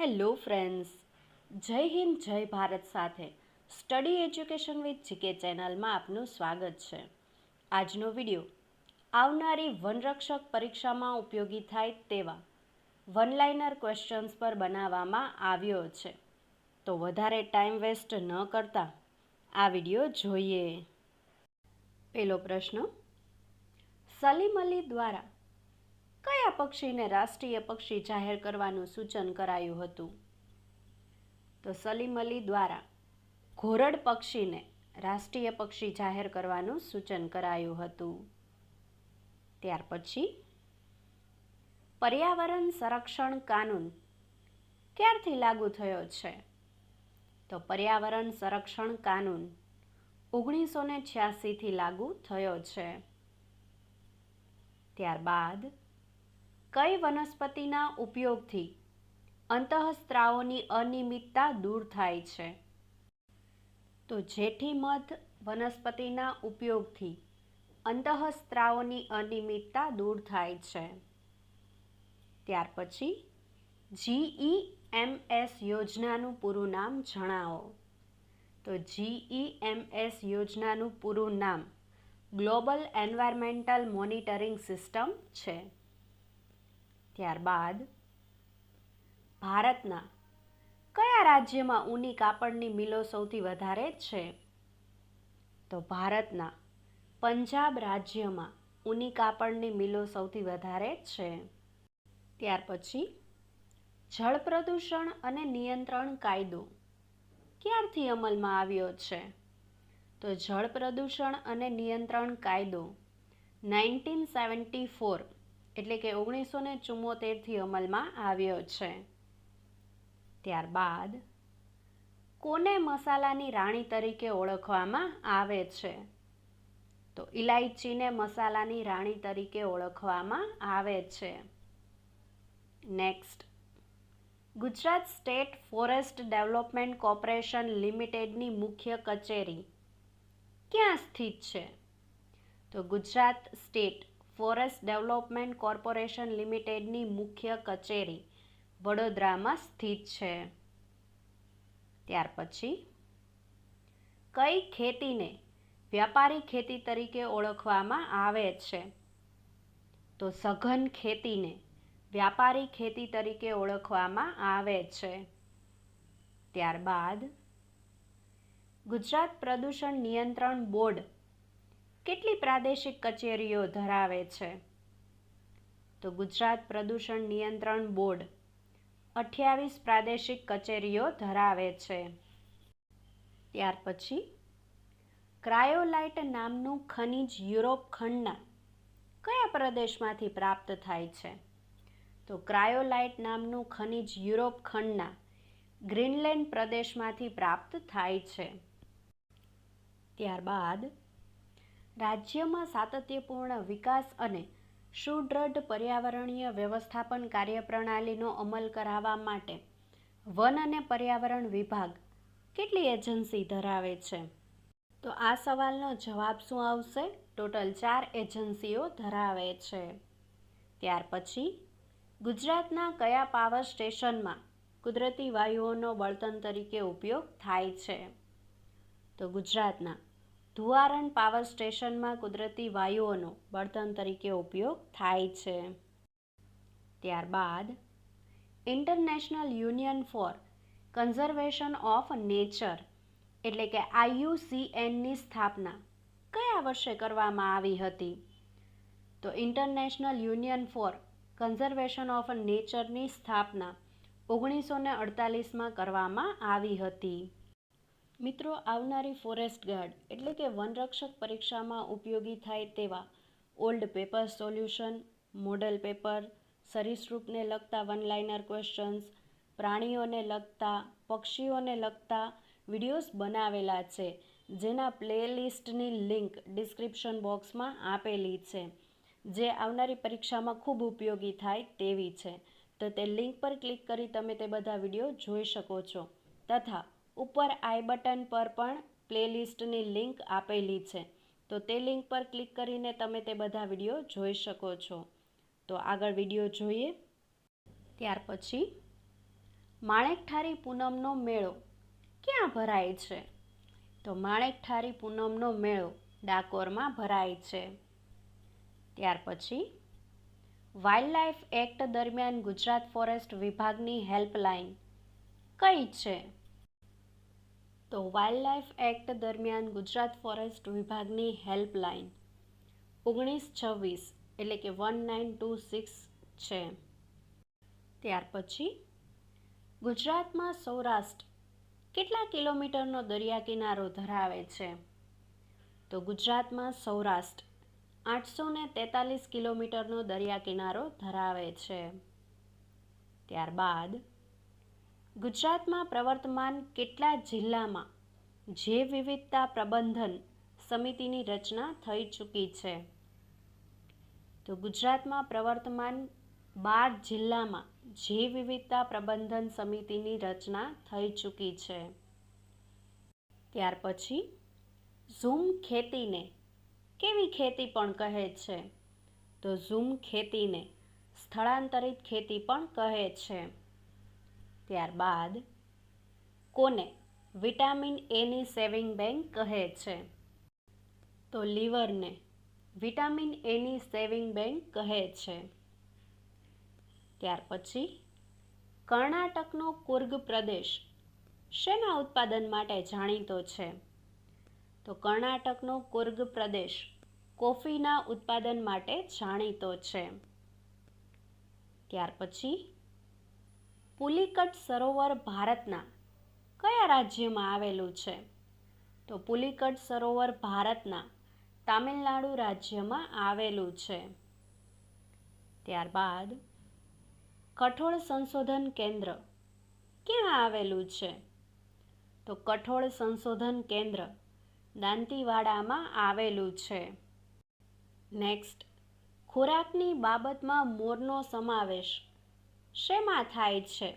Hello friends, જય હિન્દ, જય ભારત સાથે. સ્ટડી એજ્યુકેશન વિથ જીકે ચેનલમાં આપનું સ્વાગત છે. આજનો વિડિયો, આવનારી વનરક્ષક પરીક્ષામાં ઉપયોગી થાય તેવા વનલાઇનર ક્વેશ્ચન્સ પર બનાવવામાં આવ્યો છે. તો વધારે ટાઈમ વેસ્ટ ન કરતા, આ વિડિયો જોઈએ. પેલો પ્રશ્ન, સલીમ અલી દ્વારા કયા પક્ષીને રાષ્ટ્રીય પક્ષી જાહેર કરવાનું સૂચન કરાયું હતું? તો સલીમ અલી દ્વારા ઘોરડ પક્ષીને રાષ્ટ્રીય પક્ષી જાહેર કરવાનું સૂચન કરાયું હતું. ત્યાર પછી પર્યાવરણ સંરક્ષણ કાનૂન ક્યારથી લાગુ થયો છે? તો પર્યાવરણ સંરક્ષણ કાનૂન ઓગણીસો ને છ્યાસીથી લાગુ થયો છે. ત્યારબાદ કઈ વનસ્પતિના ઉપયોગથી અંતઃસ્ત્રાવોની અનિયમિતતા દૂર થાય છે? તો જેઠી મધ વનસ્પતિના ઉપયોગથી અંતઃસ્ત્રાવોની અનિયમિતતા દૂર થાય છે. ત્યાર પછી જીઈ એમ એસ યોજનાનું પૂરું નામ જણાવો. તો જીઈ એમ એસ યોજનાનું પૂરું નામ ગ્લોબલ એન્વાયરમેન્ટલ મોનિટરિંગ સિસ્ટમ છે. ત્યારબાદ ભારતના કયા રાજ્યમાં ઊની કાપડની મિલો સૌથી વધારે છે? તો ભારતના પંજાબ રાજ્યમાં ઊની કાપડની મિલો સૌથી વધારે છે. ત્યાર પછી જળ પ્રદૂષણ અને નિયંત્રણ કાયદો ક્યારથી અમલમાં આવ્યો છે? તો જળ પ્રદૂષણ અને નિયંત્રણ કાયદો નાઇન્ટીન સેવન્ટી ફોર એટલે કે ઓગણીસો ને ચુમ્મોતેરથી અમલમાં આવ્યો છે. ત્યારબાદ કોને મસાલાની રાણી તરીકે ઓળખવામાં આવે છે? તો ઇલાયચીને મસાલાની રાણી તરીકે ઓળખવામાં આવે છે. Next Gujarat state forest development corporation લિમિટેડની મુખ્ય કચેરી ક્યાં સ્થિત છે? તો Gujarat state forest development corporation લિમિટેડની મુખ્ય કચેરી વડોદરામાં સ્થિત છે. ત્યાર પછી, કઈ ખેતીને વ્યાપારી ખેતી તરીકે ઓળખવામાં આવે છે? તો સઘન ખેતીને વ્યાપારી ખેતી તરીકે ઓળખવામાં આવે છે. ત્યારબાદ, ગુજરાત પ્રદૂષણ નિયંત્રણ બોર્ડ કેટલી પ્રાદેશિક કચેરીઓ ધરાવે છે? તો ગુજરાત પ્રદૂષણ નિયંત્રણ બોર્ડ અઠ્યાવીસ પ્રાદેશિક કચેરીઓ ધરાવે છે. ત્યાર પછી ક્રાયોલાઇટ નામનું ખનિજ યુરોપ ખંડના કયા પ્રદેશમાંથી પ્રાપ્ત થાય છે? તો ક્રાયોલાઇટ નામનું ખનિજ યુરોપ ખંડના ગ્રીનલેન્ડ પ્રદેશમાંથી પ્રાપ્ત થાય છે. ત્યારબાદ રાજ્યમાં સાતત્યપૂર્ણ વિકાસ અને સુદૃઢ પર્યાવરણીય વ્યવસ્થાપન કાર્યપ્રણાલીનો અમલ કરાવવા માટે વન અને પર્યાવરણ વિભાગ કેટલી એજન્સી ધરાવે છે? તો આ સવાલનો જવાબ શું આવશે? ટોટલ ચાર એજન્સીઓ ધરાવે છે. ત્યાર પછી, ગુજરાતના કયા પાવર સ્ટેશનમાં કુદરતી વાયુઓનો બળતણ તરીકે ઉપયોગ થાય છે? તો ગુજરાતના ધુવારણ પાવર સ્ટેશનમાં કુદરતી વાયુઓનો બળતણ તરીકે ઉપયોગ થાય છે. ત્યારબાદ international union for conservation of nature એટલે કે આઈયુસીએનની સ્થાપના કયા વર્ષે કરવામાં આવી હતી? તો international union for conservation of નેચરની સ્થાપના ઓગણીસો ને અડતાલીસમાં કરવામાં આવી હતી. મિત્રો, આવનારી ફોરેસ્ટ ગાર્ડ એટલે કે વનરક્ષક પરીક્ષામાં ઉપયોગી થાય તેવા old paper solution model paper સરીસૃપને લગતા વનલાઇનર ક્વેશ્ચન્સ પ્રાણીઓને લગતા, પક્ષીઓને લગતા વિડીયોઝ બનાવેલા છે, જેના પ્લેલિસ્ટની લિંક ડિસ્ક્રિપ્શન બોક્સમાં આપેલી છે, જે આવનારી પરીક્ષામાં ખૂબ ઉપયોગી થાય તેવી છે. તો તે લિંક પર ક્લિક કરી તમે તે બધા વીડિયો જોઈ શકો છો. તથા ઉપર આઈ બટન પર પણ પ્લેલિસ્ટની લિંક આપેલી છે. તો તે લિંક પર ક્લિક કરીને તમે તે બધા વીડિયો જોઈ શકો છો. તો આગળ વીડિયો જોઈએ. ત્યાર પછી, માણેકઠારી પૂનમનો મેળો ક્યાં ભરાય છે? તો માણેકઠારી પૂનમનો મેળો ડાકોરમાં ભરાય છે. ત્યાર પછી, વાઇલ્ડલાઇફ એક્ટ દરમિયાન ગુજરાત ફોરેસ્ટ વિભાગની હેલ્પલાઇન કઈ છે? તો વાઇલ્ડલાઇફ એક્ટ દરમિયાન ગુજરાત ફોરેસ્ટ વિભાગની હેલ્પલાઇન ઓગણીસ છવ્વીસ એટલે કે વન નાઇન ટુ સિક્સ છે. ત્યાર પછી ગુજરાતમાં સૌરાષ્ટ્ર કેટલા કિલોમીટરનો દરિયા કિનારો ધરાવે છે? તો ગુજરાતમાં સૌરાષ્ટ્ર આઠસો ને તેતાલીસ કિલોમીટરનો દરિયા કિનારો ધરાવે છે. ત્યારબાદ ગુજરાતમાં પ્રવર્તમાન કેટલા જિલ્લામાં જૈવ વિવિધતા પ્રબંધન સમિતિની રચના થઈ ચૂકી છે? તો ગુજરાતમાં પ્રવર્તમાન બાર જિલ્લામાં જૈવ વિવિધતા પ્રબંધન સમિતિની રચના થઈ ચૂકી છે? ત્યાર પછી ઝૂમ ખેતીને કેવી ખેતી પણ કહે છે? તો ઝૂમ ખેતીને સ્થળાંતરિત ખેતી પણ કહે છે. ત્યારબાદ કોને વિટામિન એની સેવિંગ બેંક કહે છે? તો લીવરને વિટામિન એની સેવિંગ બેંક કહે છે. ત્યાર પછી કર્ણાટકનો કુર્ગ પ્રદેશ શેના ઉત્પાદન માટે જાણીતો છે? તો કર્ણાટકનો કુર્ગ પ્રદેશ કોફીના ઉત્પાદન માટે જાણીતો છે. ત્યાર પછી પુલિકટ સરોવર ભારતના કયા રાજ્યમાં આવેલું છે? તો પુલિકટ સરોવર ભારતના તામિલનાડુ રાજ્યમાં આવેલું છે. ત્યારબાદ કઠોળ સંશોધન કેન્દ્ર ક્યાં આવેલું છે? તો કઠોળ સંશોધન કેન્દ્ર દાંતીવાડામાં આવેલું છે. નેક્સ્ટ, ખોરાકની બાબતમાં મોરનો સમાવેશ શેમાં થાય છે?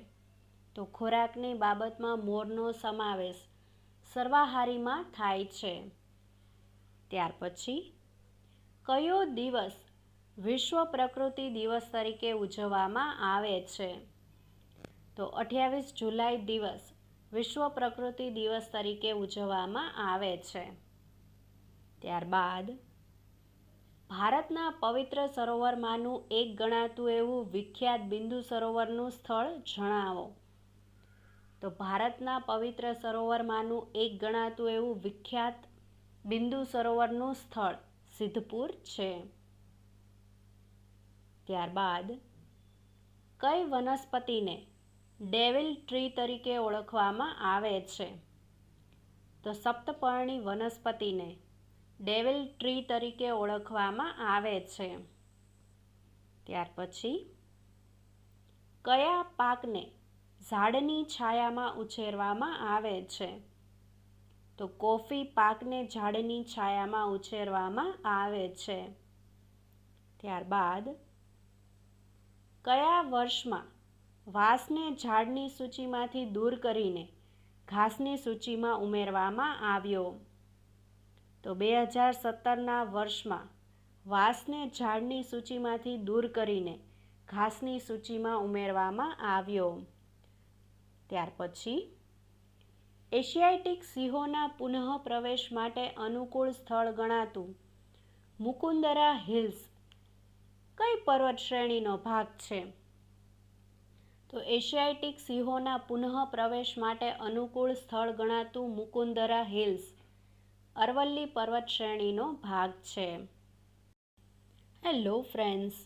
તો ખોરાકની બાબતમાં મોરનો સમાવેશ સર્વાહારીમાં થાય છે. ત્યાર પછી, કયો દિવસ વિશ્વ પ્રકૃતિ દિવસ તરીકે ઉજવવામાં આવે છે? તો અઠ્યાવીસ જુલાઈ દિવસ વિશ્વ પ્રકૃતિ દિવસ તરીકે ઉજવવામાં આવે છે. ત્યારબાદ ભારતના પવિત્ર સરોવરમાંનું એક ગણાતું એવું વિખ્યાત બિંદુ સરોવરનું સ્થળ જણાવો. તો ભારતના પવિત્ર સરોવરમાંનું એક ગણાતું એવું વિખ્યાત બિંદુ સરોવરનું સ્થળ સિદ્ધપુર છે. ત્યારબાદ કઈ વનસ્પતિને ડેવિલ ટ્રી તરીકે ઓળખવામાં આવે છે? તો સપ્તપર્ણી વનસ્પતિને ડેવિલ ટ્રી તરીકે ઓળખવામાં આવે છે. ત્યાર પછી, કયા પાકને ઝાડની છાયામાં ઉછેરવામાં આવે છે? તો કોફી પાકને ઝાડની છાયામાં ઉછેરવામાં આવે છે. ત્યારબાદ, કયા વર્ષમાં વાંસને ઝાડની સૂચિમાંથી દૂર કરીને ઘાસની સૂચિમાં ઉમેરવામાં આવ્યો? તો બે હજાર સત્તરના વર્ષમાં વાંસને ઝાડની સૂચિમાંથી દૂર કરીને ઘાસની સૂચિમાં ઉમેરવામાં આવ્યો. ત્યાર પછી એશિયાટિક સિંહોના પુનઃ પ્રવેશ માટે અનુકૂળ સ્થળ ગણાતું મુકુંદરા હિલ્સ કઈ પર્વત શ્રેણીનો ભાગ છે? તો એશિયાટિક સિંહોના પુનઃ પ્રવેશ માટે અનુકૂળ સ્થળ ગણાતું મુકુંદરા હિલ્સ અરવલ્લી પર્વત શ્રેણીનો ભાગ છે. હેલો ફ્રેન્ડ્સ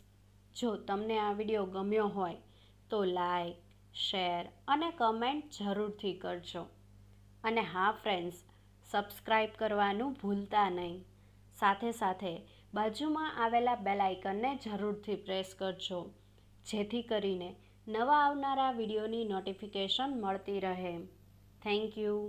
જો તમને આ વીડિયો ગમ્યો હોય, તો લાઈક શેર અને કમેન્ટ જરૂરથી કરજો. અને હા ફ્રેન્ડ્સ સબસ્ક્રાઈબ કરવાનું ભૂલતા નહીં. સાથે સાથે બાજુમાં આવેલા બેલ જરૂરથી પ્રેસ કરજો, જેથી કરીને નવા આવનારા વિડીયોની નોટિફિકેશન મળતી રહે. Thank you